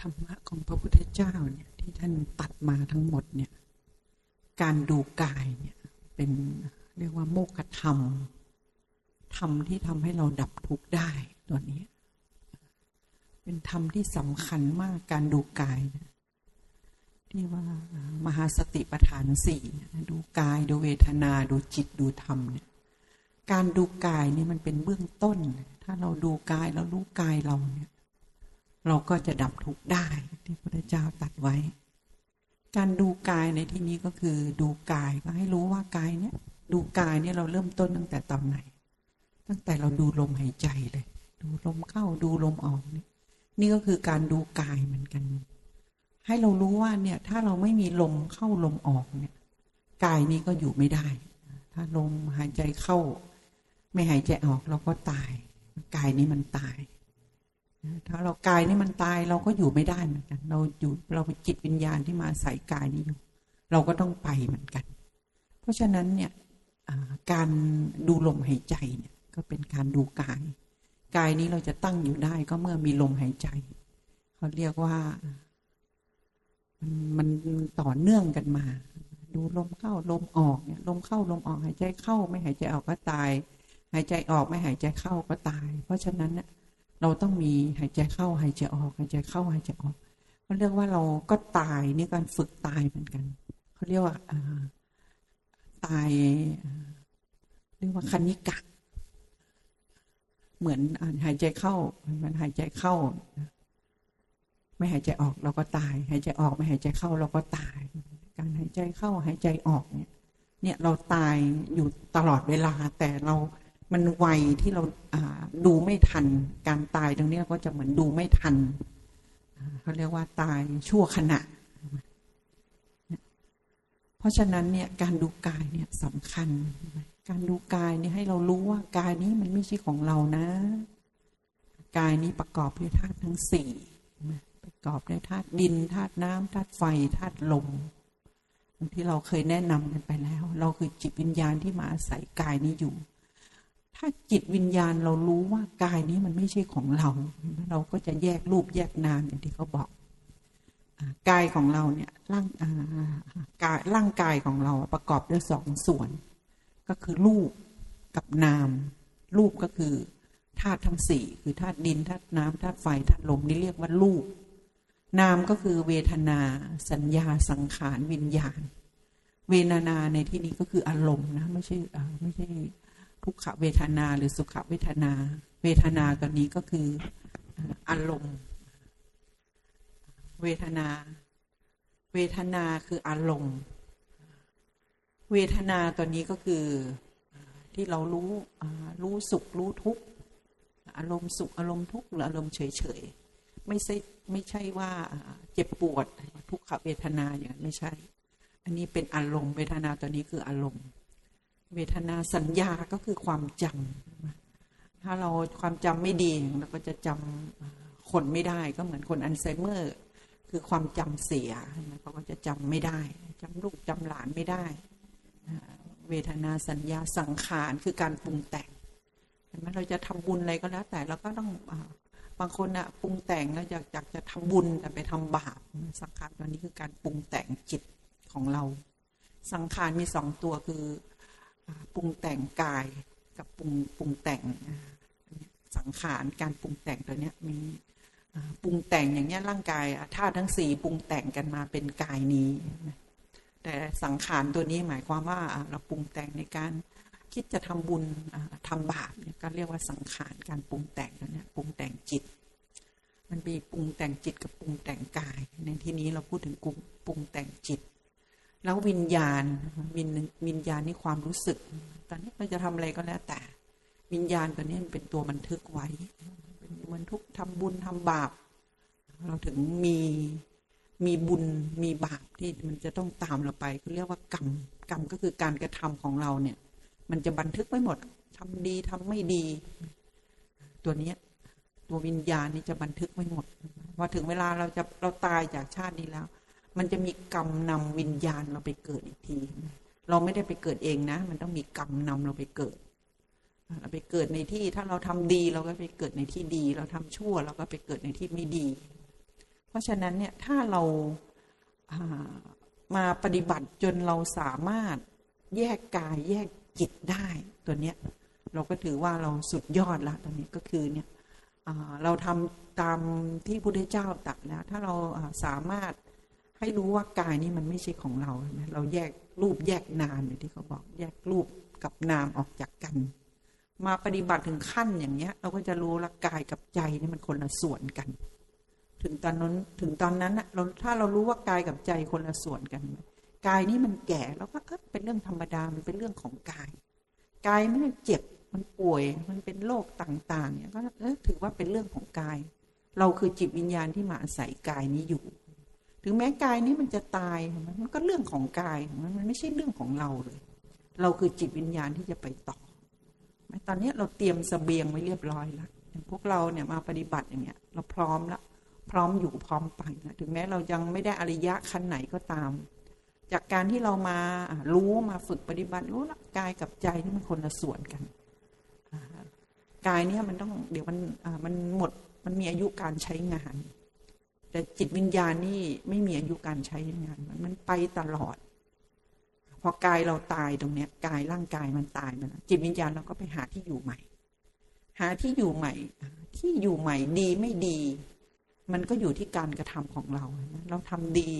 ธรรมะของพระพุทธเจ้าเนี่ยที่ท่านตัดมาทั้งหมดเนี่ยการดูกายเนี่ยเป็นเรียกว่าโมกขธรรมธรรมที่ทำให้เราดับทุกข์ได้ตัวนี้ เป็นธรรมที่สำคัญมากการดูกายนะที่ว่ามหาสติปัฏฐานสี่ดูกายดูเวทนาดูจิตดูธรรมเนี่ยการดูกายนี่มันเป็นเบื้องต้น ถ้าเราดูกายแล้วรู้กายเราเนี่ย เราก็จะดับทุกข์ได้ที่พระเจ้าตัดไว้ การดูกายในที่นี้ก็คือดูกายก็ให้รู้ว่ากายเนี่ย ดูกายเนี่ยเราเริ่มต้นตั้งแต่ตอนไหน ตั้งแต่เราดูลมหายใจเลย ดูลมเข้าดูลมออกนี่นี่ก็คือการดูกายเหมือนกัน ให้เรารู้ว่าเนี่ย ถ้าเราไม่มีลมเข้าลมออกเนี่ย กายนี้ก็อยู่ไม่ได้ ถ้าลมหายใจเข้า ไม่หายใจออกเราก็ตาย กายนี้มันตาย ถ้าเรากายนี่มันตายเราก็อยู่ไม่ได้เหมือนกัน เราอยู่เราจิตวิญญาณที่มาใส่กายนี้อยู่ เราก็ต้องไปเหมือนกัน เพราะฉะนั้นเนี่ยการดูลมหายใจเนี่ยก็เป็นการดูกาย กายนี้เราจะตั้งอยู่ได้ก็เมื่อมีลมหายใจ เขาเรียกว่า มันมันต่อเนื่องกันมา ดูลมเข้าลมออกเนี่ยลมเข้าลมออกหายใจเข้า ไม่หายใจออกก็ตาย หายใจออกไม่หายใจเข้าก็ตาย เพราะฉะนั้นเนี่ย เราต้องมีหายใจเข้าหายใจออกหายใจเข้าหายใจออกเขาเรียกว่าเราก็ตายนี่การฝึกตายเหมือนกันเขาเรียกว่าตายเรียกว่าคณิกะเหมือนหายใจเข้า มันหายใจเข้า ไม่หายใจออกเราก็ตาย หายใจออกไม่หายใจเข้าเราก็ตาย การหายใจเข้าหายใจออกเนี่ย เนี่ยเราตายอยู่ตลอดเวลาแต่เรา มันไวที่เราดูไม่ทัน การตายตรงนี้ก็จะเหมือนดูไม่ทันเขาเรียกว่าตายชั่วขณะ เพราะฉะนั้นเนี่ยการดูกายเนี่ยสำคัญ การดูกายเนี่ยให้เรารู้ว่ากายนี้มันไม่ใช่ของเรานะ กายนี้ประกอบด้วยธาตุทั้งสี่ประกอบด้วยธาตุดินธาตุน้ำธาตุไฟธาตุลมที่เราเคยแนะนำกันไปแล้ว เราคือจิตวิญญาณที่มาอาศัยกายนี้อยู่ ถ้าจิตวิญญาณเรารู้ว่ากายนี้มันไม่ใช่ของเรา เราก็จะแยกรูปแยกนามอย่างที่เขาบอกกายของเราเนี่ยร่างกายร่างกายของเราประกอบด้วยสองส่วน ก็คือรูปกับนาม รูปก็คือธาตุทั้งสี่คือธาตุดินธาตุน้ำธาตุไฟธาตุลมนี่เรียกว่ารูป นามก็คือเวทนา สัญญาสังขารวิญญาณ เวทนาในที่นี้ก็คืออารมณ์นะไม่ใช่ไม่ใช่ ทุกขเวทนาหรือสุขเวทนา เวทนาตัวนี้ก็คืออารมณ์ เวทนา เวทนาคืออารมณ์ เวทนาตัวนี้ก็คือที่เรารู้รู้สุขรู้ทุกข์อารมณ์สุขอารมณ์ทุกข์หรืออารมณ์เฉยเฉยไม่ใช่ไม่ใช่ว่าเจ็บปวดทุกขเวทนาอย่างไม่ใช่ อันนี้เป็นอารมณ์เวทนาตัวนี้คืออารมณ์ เวทนาสัญญาก็คือความจำถ้าเราความจำไม่ดีเราก็จะจำคนไม่ได้ก็เหมือนคนอัลไซเมอร์ คือความจำเสียเขาก็จะจำไม่ได้จำลูกจำหลานไม่ได้ เวทนาสัญญาสังขารคือการปรุงแต่งเห็นไหมเราจะทำบุญอะไรก็แล้ว แต่เราก็ต้องบางคนอะปรุงแต่งแล้วอยากอยากจะทำบุญแต่ไปทำบาปสังขารตัวนี้คือการปรุงแต่งจิตของเรา สังขารมีสองตัวคือ ปรุงแต่งกายกับปรุงปรุงแต่งสังขารการปรุงแต่งตัวเนี้ยมีปรุงแต่งอย่างเงี้ยร่างกายธาตุทั้งสี่ปรุงแต่งกันมาเป็นกายนี้ แต่สังขารตัวนี้หมายความว่าเราปรุงแต่งในการคิดจะทำบุญทำบาปเนี่ยก็เรียกว่าสังขารการปรุงแต่งตัวเนี้ยปรุงแต่งจิต มันมีปรุงแต่งจิตกับปรุงแต่งกาย ในที่นี้เราพูดถึงปรุงแต่งจิต แล้ววิญญาณวิญวิญญาณนี่ความรู้สึก ตอนนี้เราจะทำอะไรก็แล้วแต่ วิญญาณตัวนี้มันเป็นตัวบันทึกไว้เป็นมันทุกทำบุญทำบาป เราถึงมีมีบุญมีบาปที่มันจะต้องตามเราไปเขาเรียกว่ากรรมกรรมก็คือการกระทำของเราเนี่ย มันจะบันทึกไว้หมดทำดีทำไม่ดี ตัวเนี้ยตัววิญญาณนี่จะบันทึกไว้หมดพอถึงเวลาเราจะเราตายจากชาตินี้แล้ว มันจะมีกรรมนำวิญญาณเราไปเกิดอีกที เราไม่ได้ไปเกิดเองนะ มันต้องมีกรรมนำเราไปเกิดเราไปเกิดในที่ถ้าเราทำดีเราก็ไปเกิดในที่ดี เราทำชั่วเราก็ไปเกิดในที่ไม่ดี เพราะฉะนั้นเนี่ยถ้าเรามาปฏิบัติจนเราสามารถแยกกายแยกจิตได้ตัวเนี้ยเราก็ถือว่าเราสุดยอดละตอนนี้ก็คือเนี่ยเราทำตามที่พระพุทธเจ้าตรัสแล้วถ้าเราสามารถ ให้รู้ว่ากายนี้มันไม่ใช่ของเราเราแยกรูปแยกนามอย่างที่เขาบอก แยกรูปกับนามออกจากกัน มาปฏิบัติถึงขั้นอย่างเงี้ย เราก็จะรู้ละกายกับใจนี่มันคนละส่วนกัน ถึงตอนนั้นถึงตอนนั้นนะเราถ้าเรารู้ว่ากายกับใจคนละส่วนกันกายนี้มันแก่แล้วก็เออเป็นเรื่องธรรมดามันเป็นเรื่องของกาย กายมันเจ็บมันป่วยมันเป็นโรคต่าง ๆ เนี่ยก็ถือว่าเป็นเรื่องของกาย เราคือจิตวิญญาณที่มาอาศัยกายนี้อยู่ ถึงแม้กายนี้มันจะตายมันมันก็เรื่องของกายมันมันไม่ใช่เรื่องของเราเลย เราคือจิตวิญญาณที่จะไปต่อตอนนี้เราเตรียมสเสบียงไว้เรียบร้อยแล้วอย่างพวกเราเนี่ยมาปฏิบัติอย่างเงี้ย เราพร้อมแล้วพร้อมอยู่พร้อมไปนะถึงแม้เรายังไม่ได้อริยะขั้นไหนก็ตาม จากการที่เรามารู้มาฝึกปฏิบัติรู้ละกายกับใจนี่มันคนละส่วนกันกายเนี่ยมันต้องเดี๋ยวมันมันหมดมันมีอายุการใช้งาน แต่จิตวิญญาณนี่ไม่มีอายุการใช้งานมันมันไปตลอด พอกายเราตายตรงเนี้ยกายร่างกายมันตายมันจิตวิญญาณเราก็ไปหาที่อยู่ใหม่ หาที่อยู่ใหม่ ที่อยู่ใหม่ดีไม่ดี มันก็อยู่ที่การกระทำของเรา เราทำดี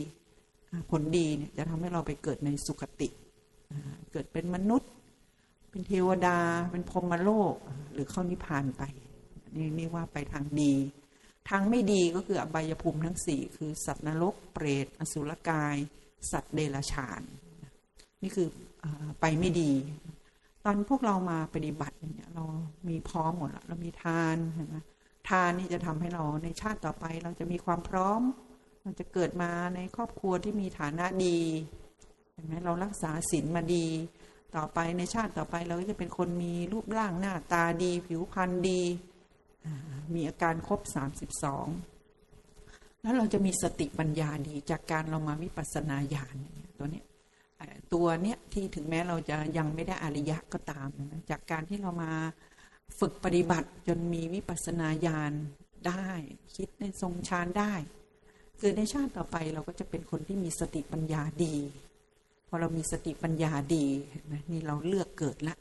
ผลดีเนี่ยจะทำให้เราไปเกิดในสุคติ เกิดเป็นมนุษย์ เป็นเทวดา เป็นพรหมโลก หรือเข้านิพพานไป นี่นี่ว่าไปทางดี ทางไม่ดีก็คืออบายภูมิทั้งสี่คือสัตว์นรกเปรตอสุรกาย สัตว์เดรัจฉาน นี่คือไปไม่ดี ตอนพวกเรามาปฏิบัติอย่างเงี้ยเรามีพร้อมหมดแล้วเรามีทานเห็นไหมทานนี่จะทำให้เราในชาติต่อไปเราจะมีความพร้อม เราจะเกิดมาในครอบครัวที่มีฐานะดีเห็นไหมเรารักษาศีลมาดีต่อไปในชาติต่อไปเราก็จะเป็นคนมีรูปร่างหน้าตาดี ผิวพรรณดี มีอาการครบสามสิบสองแล้วเราจะมีสติปัญญาดีจากการเรามาวิปัสสนาญาณตัวเนี้ยตัวเนี้ยที่ถึงแม้เราจะยังไม่ได้อริยะก็ตาม จากการที่เรามาฝึกปฏิบัติจนมีวิปัสสนาญาณได้ คิดในทรงฌานได้คือในชาติต่อไปเราก็จะเป็นคนที่มีสติปัญญาดี พอเรามีสติปัญญาดีเห็นไหมนี่เราเลือกเกิดละ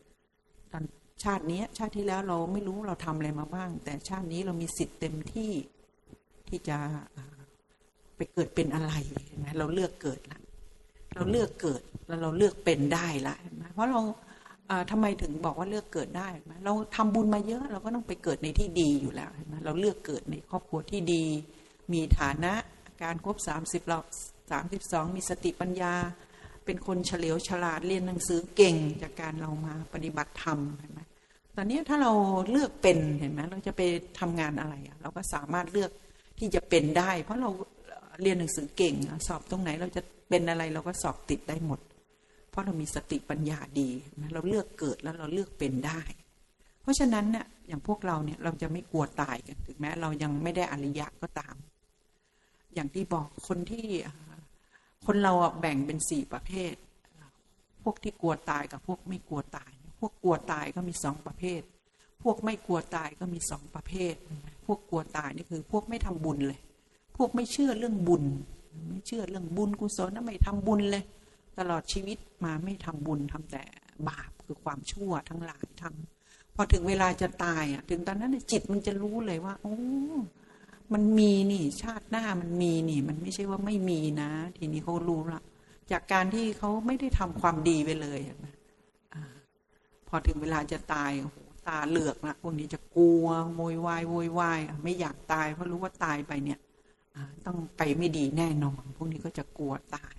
ตอน ชาตินี้ชาติที่แล้วเราไม่รู้เราทำอะไรมาบ้าง แต่ชาตินี้เรามีสิทธิ์เต็มที่ที่จะไปเกิดเป็นอะไรเห็นไหมเราเลือกเกิดละเราเลือกเกิดแล้วเราเลือกเป็นได้ละเห็นไหมเพราะเราอ่าทำไมถึงบอกว่าเลือกเกิดได้เห็นไหมเราทำบุญมาเยอะเราก็ต้องไปเกิดในที่ดีอยู่แล้วเห็นไหมเราเลือกเกิดในครอบครัวที่ดี มีฐานะการครบสามสิบเราสามสิบสองมีสติปัญญา เป็นคนเฉลียวฉลาดเรียนหนังสือเก่งจากการเรามาปฏิบัติธรรมเห็นไหม ตอนนี้ถ้าเราเลือกเป็นเห็นไหมเราจะไปทำงานอะไรอะเราก็สามารถเลือกที่จะเป็นได้ เพราะเราเรียนหนังสือเก่ง สอบตรงไหนเราจะเป็นอะไรเราก็สอบติดได้หมด เพราะเรามีสติปัญญาดีเราเลือกเกิดแล้วเราเลือกเป็นได้ เพราะฉะนั้นเนี่ยอย่างพวกเราเนี่ยเราจะไม่กลัวตายกันถึงแม้เรายังไม่ได้อริยะก็ตาม อย่างที่บอกคนที่คนเราแบ่งเป็นสี่ประเภท พวกที่กลัวตายกับพวกไม่กลัวตาย พวกกลัวตายก็มีสองประเภท พวกไม่กลัวตายก็มีสองประเภท พวกกลัวตายนี่คือพวกไม่ทำบุญเลย พวกไม่เชื่อเรื่องบุญ ไม่เชื่อเรื่องบุญกุศลนะไม่ทำบุญเลย ตลอดชีวิตมาไม่ทำบุญทำแต่บาปคือความชั่วทั้งหลายทำพอถึงเวลาจะตายอะ ถึงตอนนั้นจิตมันจะรู้เลยว่า โอ้มันมีนี่ ชาติหน้ามันมีนี่ มันไม่ใช่ว่าไม่มีนะ ทีนี้เขารู้ละจากการที่เขาไม่ได้ทำความดีไปเลยเห็นไหม พอถึงเวลาจะตายโอ้โหตาเหลือกละพวกนี้จะกลัวโวยวายโวยวายไม่อยากตาย เพราะรู้ว่าตายไปเนี่ยต้องไปไม่ดีแน่นอน พวกนี้ก็จะกลัวตาย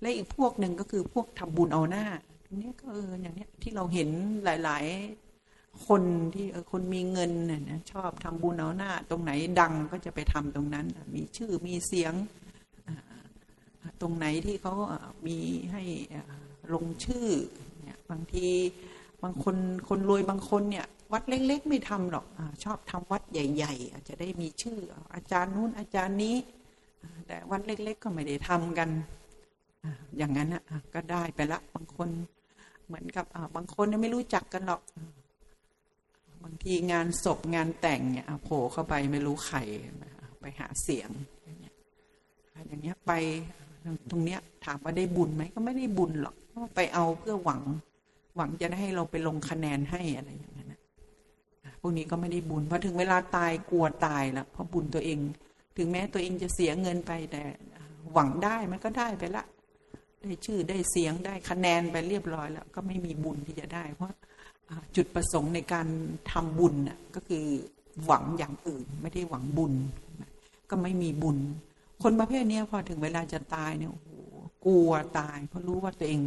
และอีกพวกหนึ่งก็คือพวกทำบุญเอาหน้าทีนี้ก็เอออย่างเนี้ยที่เราเห็นหลาย ๆ คนที่เออคนมีเงินน่ะนะชอบทำบุญเอาหน้า ตรงไหนดังก็จะไปทำตรงนั้น มีชื่อมีเสียงตรงไหนที่เขามีให้ลงชื่อเนี่ยบางที บางคนคนรวยบางคนเนี่ย วัดเล็กๆ ไม่ทำหรอกอชอบทำวัดใหญ่ ๆ อาจจะได้มีชื่อ อาจารย์นู้นอาจารย์นี้ แต่วัดเล็ก ๆ ก็ไม่ได้ทำกัน อย่างนั้นนะอะก็ได้ไปละ บางคนเหมือนกับบางคนเนี่ยไม่รู้จักกันหรอกบางทีงานศพงานแต่งเนี่ยโผล่เข้าไปไม่รู้ใครไปหาเสียง อย่างเงี้ยไปตรงเนี้ยถามว่าได้บุญไหมก็ไม่ได้บุญหรอกไปเอาเพื่อหวัง หวังจะได้ให้เราไปลงคะแนนให้อะไรอย่างเงี้นพวกนี้ก็ไม่ได้บุญพอถึงเวลาตายกลัวตายแล้วเพราะบุญตัวเอง ถึงแม้ตัวเองจะเสียเงินไปแต่ หวังได้มันก็ได้ไปละ ได้ชื่อได้เสียงได้คะแนนไปเรียบร้อยแล้ว ก็ไม่มีบุญที่จะได้ เพราะจุดประสงค์ในการทำบุญน่ะก็คือหวังอย่างอื่น ไม่ได้หวังบุญ ก็ไม่มีบุญ คนประเภทนี้พอถึงเวลาจะตายเนี่ยโอ้โหกลัวตาย เพราะรู้ว่าตัวเอง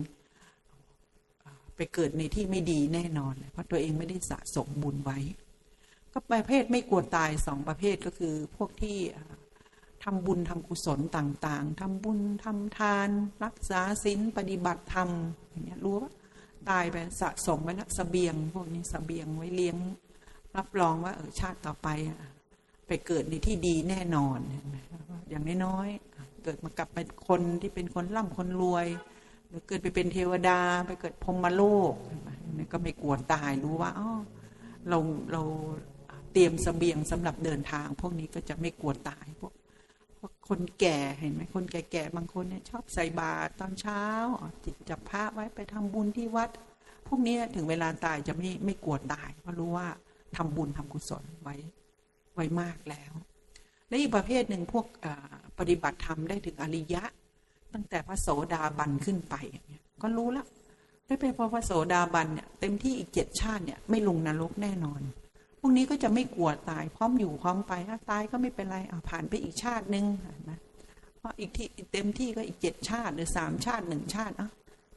ไปเกิดในที่ไม่ดีแน่นอน เพราะตัวเองไม่ได้สะสมบุญไว้ ก็ประเภทไม่กลัวตายสองประเภทก็คือพวกที่ทำบุญทำกุศลต่างๆทำบุญทำทาน รักษาศีลปฏิบัติธรรมอย่างเงี้ยรู้ว่าตายไปสะสมไว้ล้วสเสบียง พวกนี้สเสบียงไว้เลี้ยง รับรองว่าเออชาติต่อไปไปเกิดในที่ดีแน่นอน อย่างน้อยๆเกิดมากลับเป็นคนที่เป็นคนร่ำคนรวย หรือเกิดไปเป็นเทวดาไปเกิดพรมโลกนี่ก็ไม่กลัวตายรู้ว่าอ๋อเราเราเตรียมสเสบียงสำหรับเดินทาง พวกนี้ก็จะไม่กลัวตายพวกคนแก่เห็นไหมคนแก่ๆบางคนเนี่ยชอบใส่บาตรตอนเช้าจิตจับพระไว้ไปทำบุญที่วัด พวกนี้ถึงเวลาตายจะไม่ไม่กลัวตายเพราะรู้ว่าทำบุญทำกุศลไว้ไว้มากแล้ว และอีกประเภทหนึ่งพวกปฏิบัติธรรมได้ถึงอริยะ ตั้งแต่พระโสดาบันขึ้นไปเงี้ยก็รู้แล้วได้เป็นพอพระโสดาบันเนี่ยเต็มที่อีกเจ็ดชาติเนี่ยไม่ลงนรกแน่นอน พวกนี้ก็จะไม่กลัวตายพร้อมอยู่พร้อมไปถ้าตายก็ไม่เป็นไรอ่าผ่านไปอีกชาตินึงนะเพราะอีกที่เต็มที่ก็อีกเจ็ดชาติหรือสามชาติหนึ่งชาติอะ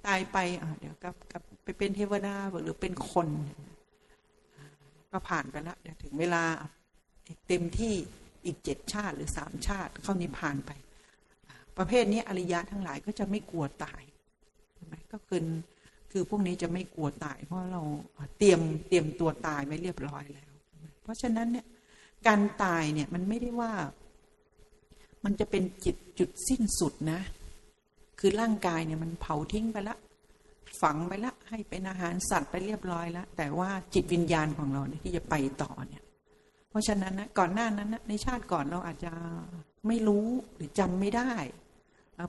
ตายไปอ่าเดี๋ยวกับกับไปเป็นเทวดาหรือเป็นคน ก็ผ่านไปแล้วเดี๋ยวถึงเวลาเต็มที่อีกเจ็ดชาติหรือสามชาติเข้านิพพานไป ประเภทนี้อริยะทั้งหลายก็จะไม่กลัวตายก็คือคือพวกนี้จะไม่กลัวตาย เพราะเราเตรียมเตรียมตัวตายไว้เรียบร้อยแล้ว เพราะฉะนั้นเนี่ยการตายเนี่ยมันไม่ได้ว่า มันจะเป็นจิตจุดสิ้นสุดนะ คือร่างกายเนี่ยมันเผาทิ้งไปละ ฝังไปละ ให้เป็นอาหารสัตว์ไปเรียบร้อยแล้วแต่ว่าจิตวิญญาณของเราเนี่ยที่จะไปต่อเนี่ย เพราะฉะนั้นนะก่อนหน้านั้นนะในชาติก่อนเราอาจจะไม่รู้หรือจำไม่ได้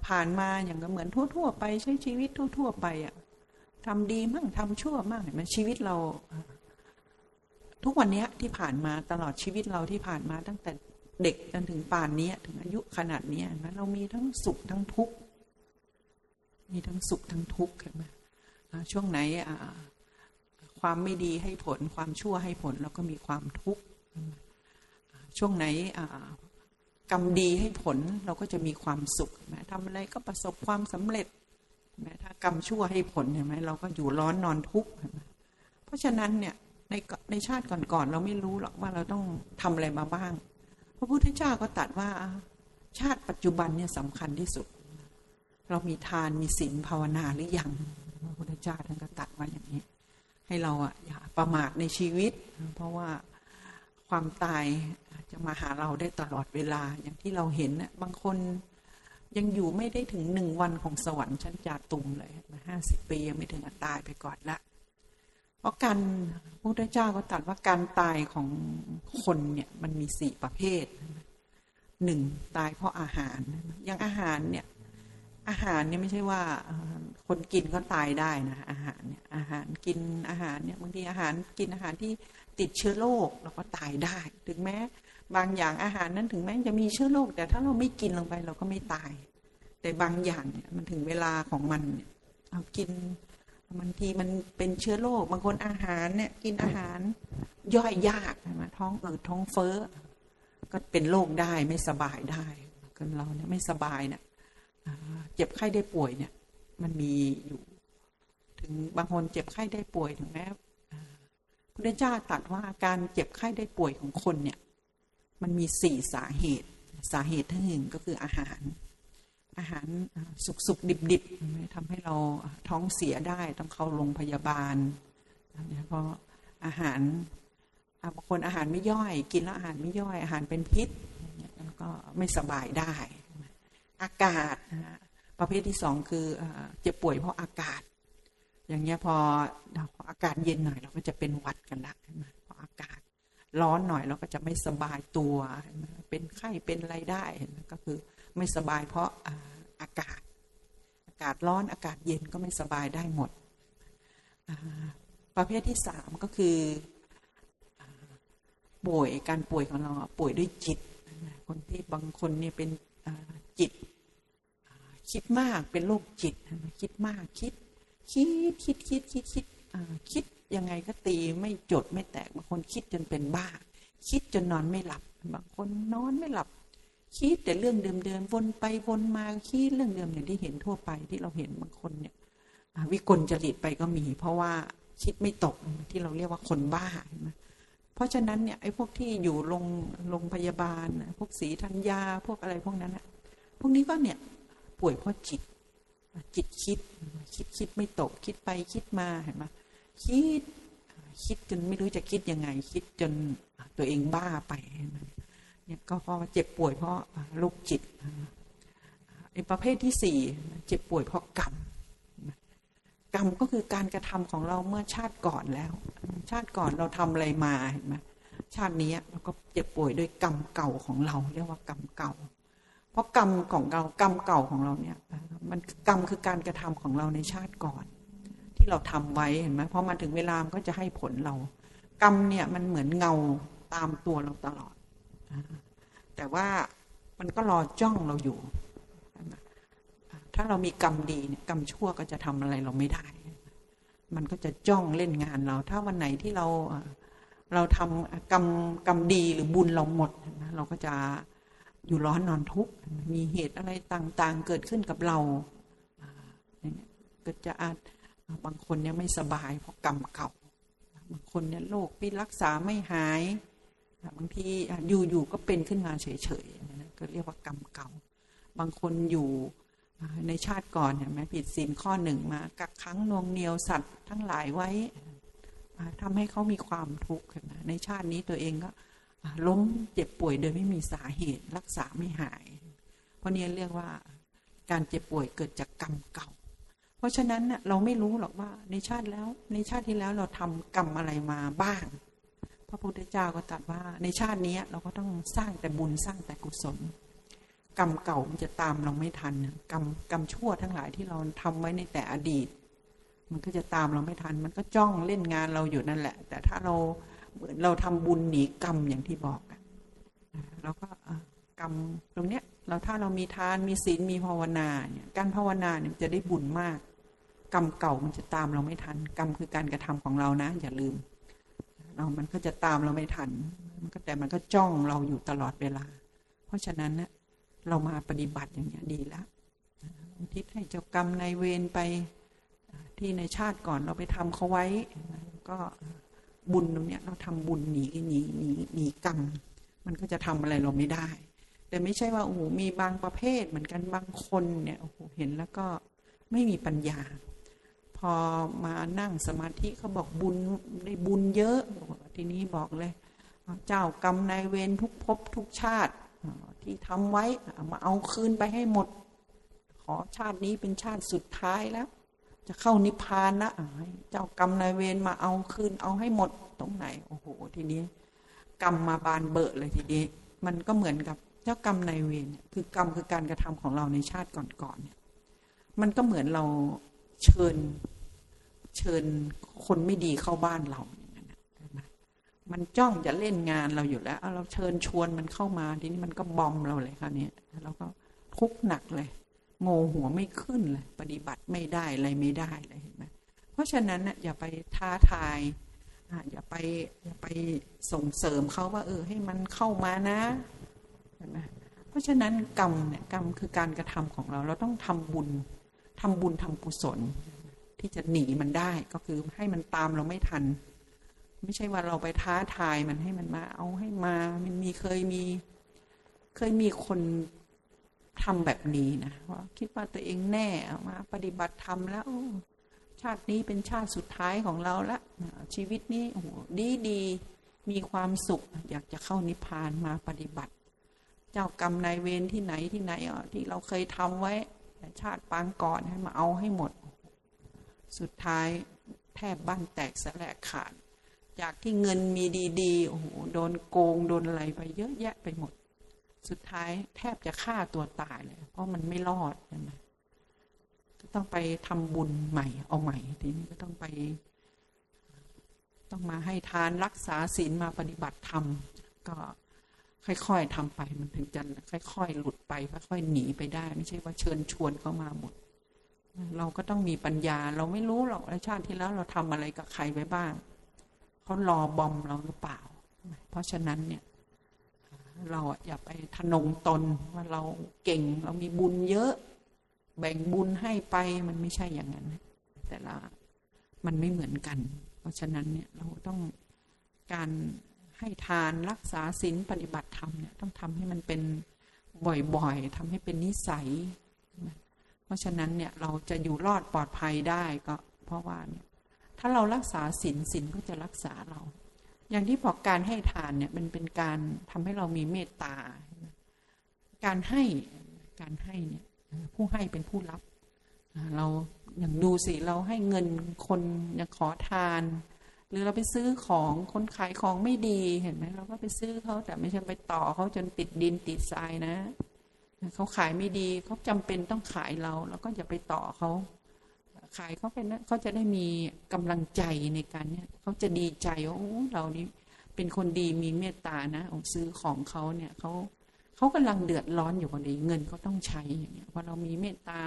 ผ่านมาอย่างก็เหมือนทั่วๆไปใช้ชีวิตทั่ว ๆ ไปอะทำดีมั่งทำชั่วมั่งเห็นไหมชีวิตเรา ทุกวันนี้ที่ผ่านมาตลอดชีวิตเราที่ผ่านมาตั้งแต่เด็กจนถึงป่านนี้ถึงอายุขนาดนี้นะเรามีทั้งสุขทั้งทุกข์มีทั้งสุขทั้งทุกข์เห็นไหมช่วงไหนความไม่ดีให้ผลความชั่วให้ผลเราก็มีความทุกข์ช่วงไหน กรรมดีให้ผลเราก็จะมีความสุขทำอะไรก็ประสบความสำเร็จถ้ากรรมชั่วให้ผลเห็นไหมเราก็อยู่ร้อนนอนทุกข์เพราะฉะนั้นเนี่ยในในชาติก่อนๆเราไม่รู้หรอกว่าเราต้องทำอะไรมาบ้าง พระพุทธเจ้าก็ตัดว่า ชาติปัจจุบันเนี่ยสำคัญที่สุด เรามีทานมีศีลภาวนาหรือยังพระพุทธเจ้าท่านก็ตัดว่าอย่างนี้ ให้เราอะอย่าประมาทในชีวิต เพราะว่า ความตายจะมาหาเราได้ตลอดเวลาอย่างที่เราเห็นนะบางคนยังอยู่ไม่ได้ถึงหนึ่งวันของสวรรค์ชั้นจาตุมเลยมาห้าสิบปียังไม่ถึงตายไปก่อนละ เพราะการพระพุทธเจ้าก็ตรัสว่าการตายของคนเนี่ยมันมีสี่ประเภทหนึ่งตายเพราะอาหาร อย่างอาหารเนี่ยอาหารเนี่ยไม่ใช่ว่าคนกินก็ตายได้นะอาหารเนี่ย อาหารกินอาหารเนี่ยบางทีอาหารกินอาหารที่ติดเชื้อโรคเราก็ตายได้ ถึงแม้บางอย่างอาหารนั้นถึงแม้จะมีเชื้อโรคแต่ถ้าเราไม่กินลงไปเราก็ไม่ตาย แต่บางอย่างเนี่ยมันถึงเวลาของมันเนี่ยเอากินบางทีมันเป็นเชื้อโรคบางคนอาหารเนี่ยกินอาหารย่อยยากนะท้องอืดท้องเฟ้อ ก็เป็นโรคได้ไม่สบายได้คนเราเนี่ยไม่สบายเนี่ยเจ็บไข้ได้ป่วยเนี่ย มันมีอยู่ ถึงบางคนเจ็บไข้ได้ป่วยถึงแม้พระเจ้าตรัสว่าการเจ็บไข้ได้ป่วยของคนเนี่ย มันมีสี่สาเหตุ สาเหตุที่หนึ่งก็คืออาหาร อาหารสุกสุกดิบดิบทำให้เราท้องเสียได้ต้องเข้าโรงพยาบาลเพราะอาหารบางคนอาหารไม่ย่อย กินแล้วอาหารไม่ย่อย อาหารเป็นพิษแล้วก็ไม่สบายได้ อากาศประเภทที่สองคือเจ็บป่วยเพราะอากาศ อย่างเงี้ยพออากาศเย็นหน่อยเราก็จะเป็นหวัดกันละเพราะอากาศร้อนหน่อยเราก็จะไม่สบายตัว เป็นไข้เป็นอะไรได้ก็คือไม่สบายเพราะอากาศ อากาศร้อนอากาศเย็นก็ไม่สบายได้หมด ประเภทที่สามก็คือป่วยการป่วยของเราป่วยด้วยจิต คนที่บางคนเนี่ยเป็นจิต คิดมากเป็นโรคจิต คิดมากคิด คิดคิดคิดคิดคิดคิดยังไงก็ตีไม่จดไม่แตกบางคนคิดจนเป็นบ้า คิดจนนอนไม่หลับบางคนนอนไม่หลับ คิดแต่เรื่องเดิมๆวนไปวนมาคิดเรื่องเดิมอย่างที่เห็นทั่วไปที่เราเห็นบางคนเนี่ยวิกลจริตไปก็มี เพราะว่าคิดไม่ตกที่เราเรียกว่าคนบ้าใช่ไหมเพราะฉะนั้นเนี่ยไอ้พวกที่อยู่โรงโรงพยาบาล พวกสีธัญญาพวกอะไรพวกนั้นอะพวกนี้ก็เนี่ยป่วยเพราะจิต จิตคิด คิดคิดไม่ตก คิดไปคิดมาเห็นไหมคิด คิดจนไม่รู้จะคิดยังไง คิดจนตัวเองบ้าไปเนี่ยก็เพราะเจ็บป่วยเพราะลูกจิตไอ้ประเภทที่สี่เจ็บป่วยเพราะกรรมกรรมก็คือการกระทำของเราเมื่อชาติก่อนแล้ว ชาติก่อนเราทำอะไรมาเห็นไหมชาตินี้เราก็เจ็บป่วยด้วยกรรมเก่าของเรา เรียกว่ากรรมเก่า ราะกรรมของเรากรรมเก่าของเราเนี่ยมันกรรมคือการกระทำของเราในชาติก่อน ที่เราทำไว้เห็นไหมพอมาถึงเวลามันก็จะให้ผลเรา กรรมเนี่ยมันเหมือนเงาตามตัวเราตลอด แต่ว่ามันก็รอจ้องเราอยู่ ถ้าเรามีกรรมดีเนี่ยกรรมชั่วก็จะทำอะไรเราไม่ได้ มันก็จะจ้องเล่นงานเรา ถ้าวันไหนที่เราเราทำกรรมกรรมดีหรือบุญเราหมดนะเราก็จะ อยู่ร้อนนอนทุกข์มีเหตุอะไรต่างๆ เกิดขึ้นกับเราก็จะอาจบางคนเนี่ยไม่สบายเพราะกรรมเก่าบางคนเนี่ยโรคปีรักษาไม่หายบางทีอยู่ๆก็เป็นขึ้นมาเฉยๆก็เรียกว่ากรรมเก่า บางคนอยู่ในชาติก่อนเห็นไหมผิดศีลข้อหนึ่งมากักขังนวงเหนียวสัตว์ทั้งหลายไว้ทำให้เขามีความทุกข์ในชาตินี้ตัวเองก็ ล้มเจ็บป่วยโดยไม่มีสาเหตุรักษาไม่หาย เพราะนี้เรียกว่าการเจ็บป่วยเกิดจากกรรมเก่า เพราะฉะนั้นเราไม่รู้หรอกว่าในชาติแล้วในชาติที่แล้วเราทำกรรมอะไรมาบ้าง พระพุทธเจ้าก็ตรัสว่าในชาตินี้เราก็ต้องสร้างแต่บุญสร้างแต่กุศล กรรมเก่ามันจะตามเราไม่ทันกรรมกรรมชั่วทั้งหลายที่เราทำไว้ในแต่อดีต มันก็จะตามเราไม่ทัน มันก็จ้องเล่นงานเราอยู่นั่นแหละ แต่ถ้าเรา เหมือนเราทำบุญหนีกรรมอย่างที่บอกเราก็กรรมตรงเนี้ยเราถ้าเรามีทานมีศีลมีภาวนาเนี่ยการภาวนาเนี่ยจะได้บุญมาก กรรมเก่ามันจะตามเราไม่ทัน กรรมคือการกระทำของเรานะ อย่าลืมเรามันก็จะตามเราไม่ทัน มันก็แต่มันก็จ้องเราอยู่ตลอดเวลา เพราะฉะนั้นนะเรามาปฏิบัติอย่างเนี้ยดีล้วอุทิศให้เจ้ากรรมในเวรไปที่ในชาติก่อนเราไปทำเขาไว้ก็ บุญตรงเนี้ยเราทำบุญหนีหนีหนีหนีกรรมมันก็จะทำอะไรเราไม่ได้ แต่ไม่ใช่ว่าโอ้โหมีบางประเภทเหมือนกันบางคนเนี่ยโอ้โหเห็นแล้วก็ไม่มีปัญญา พอมานั่งสมาธิเขาบอกบุญได้บุญเยอะทีนี้บอกเลย เจ้ากรรมนายเวรทุกภพทุกชาติที่ทำไว้มาเอาคืนไปให้หมด ขอชาตินี้เป็นชาติสุดท้ายแล้ว จะเข้านิพพานนะเจ้ากรรมนายเวรมาเอาคืนเอาให้หมดตรงไหน โอ้โห ทีนี้ กรรมมาบานเบอะเลยทีนี้ มันก็เหมือนกับเจ้ากรรมนายเวรคือกรรมคือการกระทำของเราในชาติก่อนๆเนี่ยมันก็เหมือนเราเชิญเชิญคนไม่ดีเข้าบ้านเราอย่างนั้นมันจ้องจะเล่นงานเราอยู่แล้ว เราเชิญชวนมันเข้ามาทีนี้มันก็บอมเราเลยค่ะเนี่ยเราก็ทุกหนักเลย โงหัวไม่ขึ้นเลยปฏิบัติไม่ได้อะไรไม่ได้เลยเห็นไหมเพราะฉะนั้นน่อย่าไปท้าทายอย่าไปอย่าไปส่งเสริมเขาว่า เออ ให้มันเข้ามานะเห็นไหมเพราะฉะนั้นกรรมเนี่ยกรรมคือการกระทำของเราเราต้องทำบุญทำบุญทำกุศล ที่จะหนีมันได้ก็คือให้มันตามเราไม่ทัน ไม่ใช่ว่าเราไปท้าทายมันให้มันมา เอาให้มา มันมีเคยมี เคยมีคน ทำแบบนี้นะว่าคิดว่าตัวเองแน่มา ปฏิบัติธรรมแล้วชาตินี้เป็นชาติสุดท้ายของเราละชีวิตนี้โอ้โหดีดีมีความสุข อยากจะเข้านิพพานมาปฏิบัติ เจ้ากรรมนายเวรที่ไหนที่ไหนอะที่เราเคยทำไว้ชาติปางก่อนให้มาเอาให้หมด สุดท้ายแทบบ้านแตกสลกขาด จากที่เงินมีดีๆโอ้โหโดนโกงโดนอะไรไปเยอะแยะไปหมด สุดท้ายแทบจะฆ่าตัวตายเลย เพราะมันไม่รอดใช่ไหมก็ต้องไปทำบุญใหม่ เอาใหม่ ทีนี้ก็ต้องไป ต้องมาให้ทานรักษาศีลมาปฏิบัติธรรมก็ค่อยๆทำไปมันถึงจะค่อยๆหลุดไปค่อยๆหนีไปได้ ไม่ใช่ว่าเชิญชวนเข้ามาหมด เราก็ต้องมีปัญญา เราไม่รู้หรอกชาติที่แล้วเราทำอะไรกับใครไว้บ้างเขารอบอมเราหรือเปล่า เพราะฉะนั้นเนี่ย เราอย่าไปทะนงตนว่าเราเก่งเรามีบุญเยอะ แบ่งบุญให้ไปมันไม่ใช่อย่างนั้น แต่ละมันไม่เหมือนกัน เพราะฉะนั้นเนี่ยเราต้องการให้ทานรักษาศีลปฏิบัติธรรมเนี่ยต้องทำให้มันเป็นบ่อยๆทำให้เป็นนิสัย เพราะฉะนั้นเนี่ยเราจะอยู่รอดปลอดภัยได้ก็เพราะว่าเนี่ยถ้าเรารักษาศีลศีลก็จะรักษาเรา อย่างที่บอกการให้ทานเนี่ยมันเป็นการทำให้เรามีเมตตา การให้การให้เนี่ยผู้ให้เป็นผู้รับ เราอย่างดูสิเราให้เงินคนอยากขอทาน หรือเราไปซื้อของคนขายของไม่ดีเห็นไหมเราก็ไปซื้อเขาแต่ไม่ใช่ไปต่อเขาจนติดดินติดทรายนะเขาขายไม่ดีเขาจำเป็นต้องขายเรา แล้วก็อย่าไปต่อเขา ขายเขาเป็นเขาจะได้มีกำลังใจในการเนี่ยเขาจะดีใจว่าโอ้เรานี่เป็นคนดีมีเมตตานะซื้อของเขาเนี่ยเขาเขากำลังเดือดร้อนอยู่พอดีเงินเขาต้องใช้อย่างเงี้ยพอเรามีเมตตา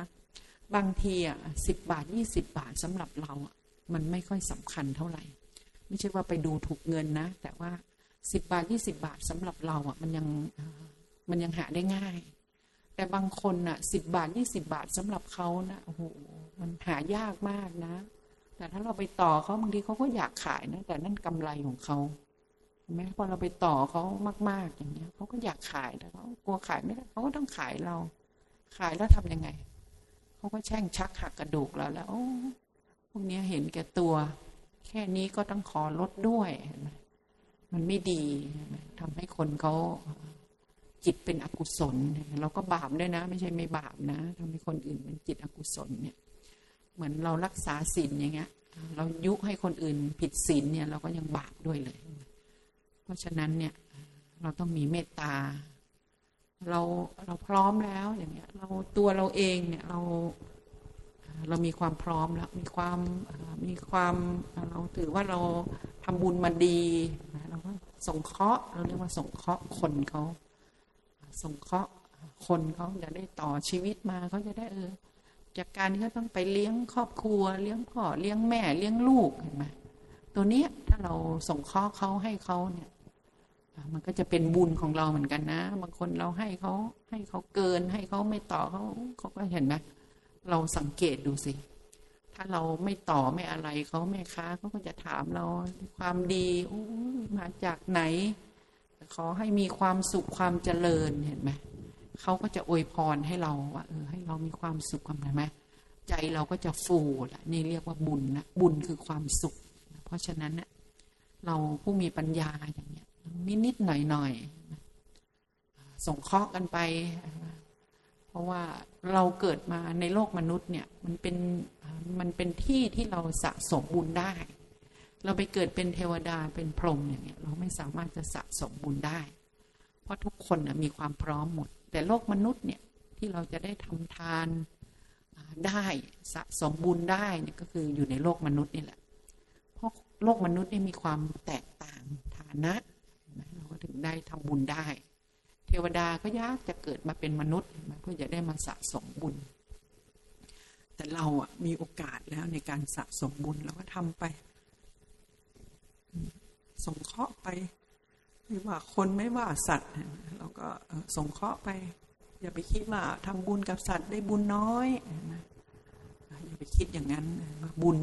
บางทีอะสิบบาทยี่สิบบาทสำหรับเราอะมันไม่ค่อยสำคัญเท่าไหร่ ไม่ใช่ว่าไปดูถูกเงินนะ แต่ว่าสิบบาทยี่สิบาทสำหรับเราอะมันยังมันยังหาได้ง่าย แต่บางคนอะสิบบาทยี่สิบาทสำหรับเขานะโอ้โหมันหายากมากนะ แต่ถ้าเราไปต่อเขาบางทีเขาก็อยากขายนะ แต่นั่นกำไรของเขาแม้พอเราไปต่อเขามาก ๆอย่างเงี้ยเขาก็อยากขายแต่เขากลัวขายไม่ได้เขาก็ต้องขายเรา ขายแล้วทํำยังไงเขาก็แช่งชักหักกระดูกเราแล้วโอ้พวกนี้เห็นแก่ตัว แค่นี้ก็ต้องขอลดด้วย มันไม่ดีทำให้คนเขา จิตเป็นอกุศลเราก็บาปด้วยนะ ไม่ใช่ไม่บาปนะทำให้คนอื่นเป็นจิตอกุศลเนี่ยเหมือนเรารักษาศีลอย่างเงี้ย เรายุให้คนอื่นผิดศีลเนี่ยเราก็ยังบาปด้วยเลย เพราะฉะนั้นเนี่ยเราต้องมีเมตตา เราเราพร้อมแล้วอย่างเงี้ยเราตัวเราเองเนี่ยเราเรามีความพร้อมแล้วมีความมีความเราถือว่าเราทำบุญมาดี เราก็ส่งเคราะห์เราเรียกว่าส่งเคราะห์คนเขา สงเคราะห์คนเขาจะได้ต่อชีวิตมาเขาจะได้เออ จากการที่เขาต้องไปเลี้ยงครอบครัว เลี้ยงพ่อเลี้ยงแม่เลี้ยงลูกเห็นไหมตัวนี้ถ้าเราส่งเคาะเขาให้เขาเนี่ย มันก็จะเป็นบุญของเราเหมือนกันนะ บางคนเราให้เขาให้เขาเกินให้เขาไม่ต่อเขาเขาก็เห็นไหมเราสังเกตดูสิ ถ้าเราไม่ต่อไม่อะไรเขาแม่ค้าเขาก็จะถามเราความดีมาจากไหน ขอให้มีความสุขความเจริญเห็นไหมเขาก็จะอวยพรให้เราว่าเออให้เรามีความสุขความไหมใจเราก็จะฟูละนี่เรียกว่าบุญนะบุญคือความสุข เพราะฉะนั้นเนะเราผู้มีปัญญาอย่างเนี้ยนิดนิดหน่อยหน่อยส่งเคราะห์กันไป เพราะว่าเราเกิดมาในโลกมนุษย์เนี่ยมันเป็นมันเป็นที่ที่เราสะสมบุญได้ เราไปเกิดเป็นเทวดาเป็นพรหมอย่างเงี้ยเราไม่สามารถจะสะสมบุญได้ เพราะทุกคนมีความพร้อมหมด แต่โลกมนุษย์เนี่ยที่เราจะได้ทำทานได้สะสมบุญได้เนี่ยก็คืออยู่ในโลกมนุษย์นี่แหละ เพราะโลกมนุษย์นี่มีความแตกต่างฐานะเราก็ถึงได้ทำบุญได้ เทวดาก็ยากจะเกิดมาเป็นมนุษย์เพื่อจะได้มาสะสมบุญ แต่เราอะมีโอกาสแล้วในการสะสมบุญเราก็ทำไป ส่งเคราะห์ไป ไม่ว่าคนไม่ว่าสัตว์เราก็ส่งเคราะห์ไป อย่าไปคิดว่าทำบุญกับสัตว์ได้บุญน้อยอย่าไปคิดอย่างนั้นบุญ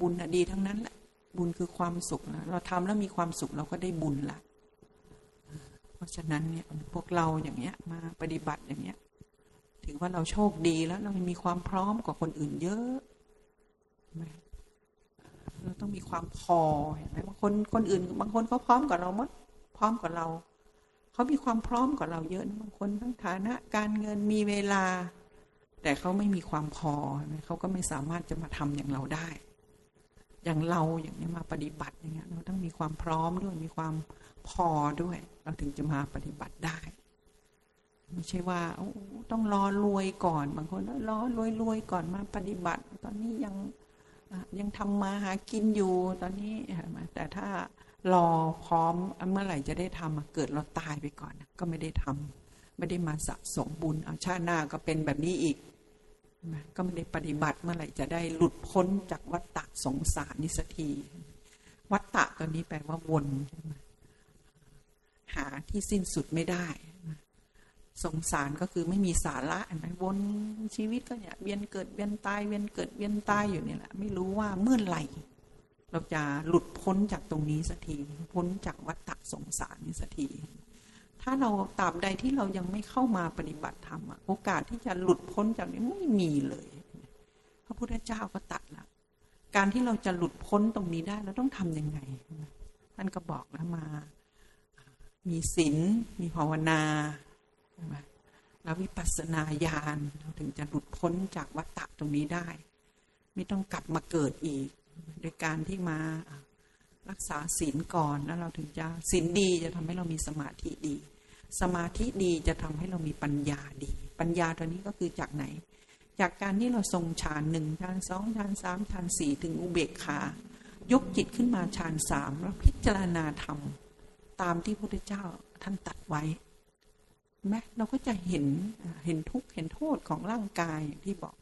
บุญดีทั้งนั้นแหละบุญคือความสุขเราทำแล้วมีความสุขเราก็ได้บุญละเพราะฉะนั้นเนี่ยพวกเราอย่างเงี้ยมาปฏิบัติอย่างเงี้ยถือว่าเราโชคดีแล้วเรามีความพร้อมกว่าคนอื่นเยอะ เราต้องมีความพอเห็นไหมบางคนคนอื่น บางคนเขาพร้อมกว่าเราหมดพร้อมกว่าเราเขามีความพร้อมกว่าเราเยอะนะบางคนทั้งฐานะการเงินมีเวลา แต่เขาไม่มีความพอเขาก็ไม่สามารถจะมาทำอย่างเราได้ อย่างเราอย่างนี้มาปฏิบัติอย่างเงี้ยเราต้องมีความพร้อมด้วยมีความพอด้วย เราถึงจะมาปฏิบัติได้ไม่ใช่ว่าต้องรอรวยก่อน บางคนรอรวยรวยก่อนมาปฏิบัติ ตอนนี้ยัง ยังทำมาหากินอยู่ตอนนี้แต่ถ้ารอพร้อมเมื่อไหร่จะได้ทำเกิดเราตายไปก่อน ก็ไม่ได้ทำไม่ได้มาสะสมบุญเอาชาติหน้าก็เป็นแบบนี้อีกก็ไม่ได้ปฏิบัติเมื่อไหร่จะได้หลุดพ้นจากวัฏฏะสงสารนิสทีวัฏฏะตัวนี้แปลว่าวนหาที่สิ้นสุดไม่ได้ สงสารก็คือไม่มีสาระเห็นไหมวนชีวิตก็เนี่ยเวียนเกิดเวียนตายเวียนเกิดเวียนตายอยู่เนี่ยแหละไม่รู้ว่าเมื่อไหร่ เราจะหลุดพ้นจากตรงนี้สักทีพ้นจากวัฏฏะสงสารนี้สักทีถ้าเราตาบใดที่เรายังไม่เข้ามาปฏิบัติธรรมโอกาสที่จะหลุดพ้นจากนี้ไม่มีเลย พระพุทธเจ้าก็ตัดล้วการที่เราจะหลุดพ้นตรงนี้ได้เราต้องทำยังไงท่านก็บอกแล้วมา มีศีลมีภาวนา ใช่ไหมแล้ววิปัสสนาญาณเราถึงจะหลุดพ้นจากวัฏฏะตรงนี้ได้ ไม่ต้องกลับมาเกิดอีก โดยการที่มารักษาศีลก่อนแล้วเราถึงจะศีลดีจะทำให้เรามีสมาธิดี สมาธิดีจะทำให้เรามีปัญญาดี ปัญญาตัวนี้ก็คือจากไหน จากการที่เราทรงฌานหนึ่งฌานสองฌานสามฌานสี่ถึงอุเบกขายกจิตขึ้นมาฌานสามแล้วพิจารณาธรรม ตามที่พระพุทธเจ้าท่านตัดไว้ แม้เราก็จะเห็นเห็นทุกข์เห็นโทษของร่างกายอย่างที่บอก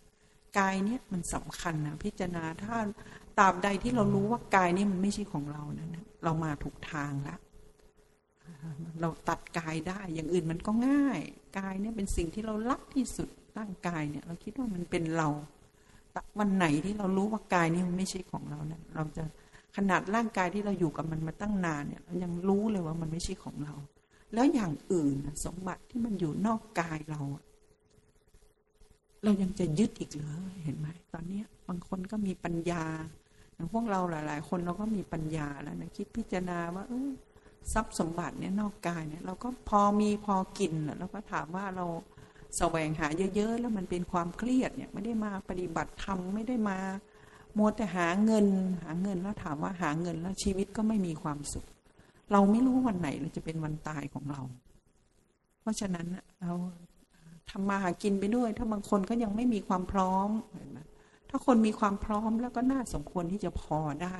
กายเนี่ยมันสำคัญนะพิจารณาถ้าตาบใดที่เรารู้ว่ากายนี่มันไม่ใช่ของเรานะั้นเรามาถูกทางแล้วเราตัดกายได้ อย่างอื่นมันก็ง่าย กายเนี่ยเป็นสิ่งที่เรารักที่สุดร่างกายเนี่ย เราคิดว่ามันเป็นเราวันไหนที่เรารู้ว่ากายนี่มันไม่ใช่ของเราเนี่ยเราจะขนาดร่างกายที่เราอยู่กับมันมาตั้งนานเนี่ยเรายังรู้เลยว่ามันไม่ใช่ของเรา แล้วอย่างอื่นสมบัติที่มันอยู่นอกกายเรา เรายังจะยึดอีกเหรอเห็นไหมตอนนี้บางคนก็มีปัญญาอย่างพวกเราหลาย ๆ คนเราก็มีปัญญาแล้วนะคิดพิจารณาว่าเออทรัพย์สมบัติเนี่ยนอกกายเนี่ยเราก็พอมีพอกินแล้วก็ถามว่าเราแสวงหาเยอะ ๆ แล้วมันเป็นความเครียดเนี่ยไม่ได้มาปฏิบัติธรรมไม่ได้มามัวแต่หาเงิน หาเงินแล้วถามว่าหาเงินแล้วชีวิตก็ไม่มีความสุข เราไม่รู้วันไหนเราจะเป็นวันตายของเรา เพราะฉะนั้นเราทำมาหากินไปด้วย ถ้าบางคนก็ยังไม่มีความพร้อมเห็นไหมถ้าคนมีความพร้อมแล้วก็น่าสมควรที่จะพอได้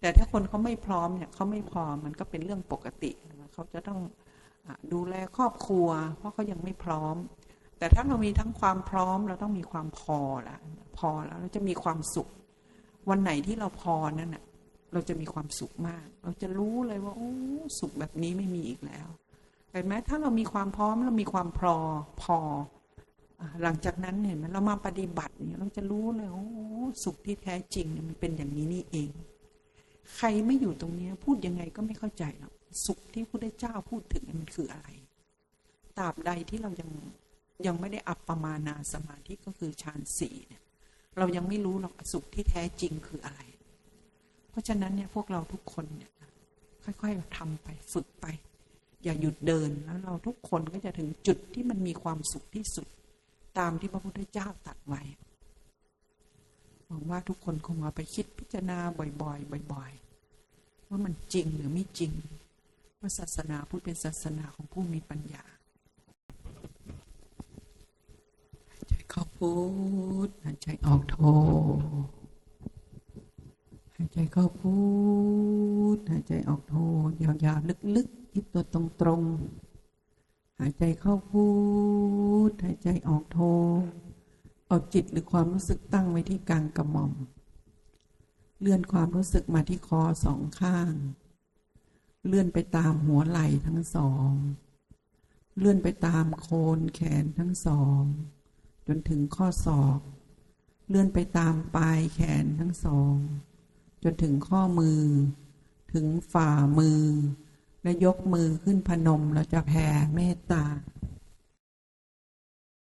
แต่ถ้าคนเขาไม่พร้อมเนี่ยเขาไม่พอมันก็เป็นเรื่องปกติเขาจะต้องดูแลครอบครัว เพราะเขายังไม่พร้อม แต่ถ้าเรามีทั้งความพร้อม เราต้องมีความพอละพอแล้วเราจะมีความสุข วันไหนที่เราพอนั่นน่ะ เราจะมีความสุขมาก เราจะรู้เลยว่าโอ้สุขแบบนี้ไม่มีอีกแล้วเห็นไหมถ้าเรามีความพร้อมเรามีความพอพอ หลังจากนั้นเห็นไหมเรามาปฏิบัติเนี่ยเราจะรู้เลยโอ้สุขที่แท้จริงมันเป็นอย่างนี้นี่เอง ใครไม่อยู่ตรงนี้พูดยังไงก็ไม่เข้าใจหรอกสุขที่พระเจ้าพูดถึงมันคืออะไรตราบใดที่เรายังยังไม่ได้อัปปมานาสมาธิก็คือฌานสี่เนี่ย เรายังไม่รู้หรอกสุขที่แท้จริงคืออะไร เพราะฉะนั้นเนี่ยพวกเราทุกคนเนี่ยค่อยๆทำไปฝึกไป อย่าหยุดเดินแล้วเราทุกคนก็จะถึงจุดที่มันมีความสุขที่สุด ตามที่พระพุทธเจ้าตัดไว้หวังว่าทุกคนคงเอาไปคิดพิจารณาบ่อยๆ บ่อย ๆ ว่ามันจริงหรือไม่จริง ว่าศาสนาพุทธเป็นศาสนาของผู้มีปัญญาหายใจเข้าพุทหายใจออกโท ใจเข้าพุทหายใจออกโทยาวๆลึกๆยิบตัวตรงๆ หายใจเข้าพุทหายใจออกโทเอาจิตหรือความรู้สึกตั้งไว้ที่กลางกระหม่อม เลื่อนความรู้สึกมาที่คอสองข้าง เลื่อนไปตามหัวไหล่ทั้งสอง เลื่อนไปตามโคนแขนทั้งสอง จนถึงข้อศอก เลื่อนไปตามปลายแขนทั้งสอง จนถึงข้อมือ ถึงฝ่ามือ และยกมือขึ้นพนมเราจะแผ่เมตตา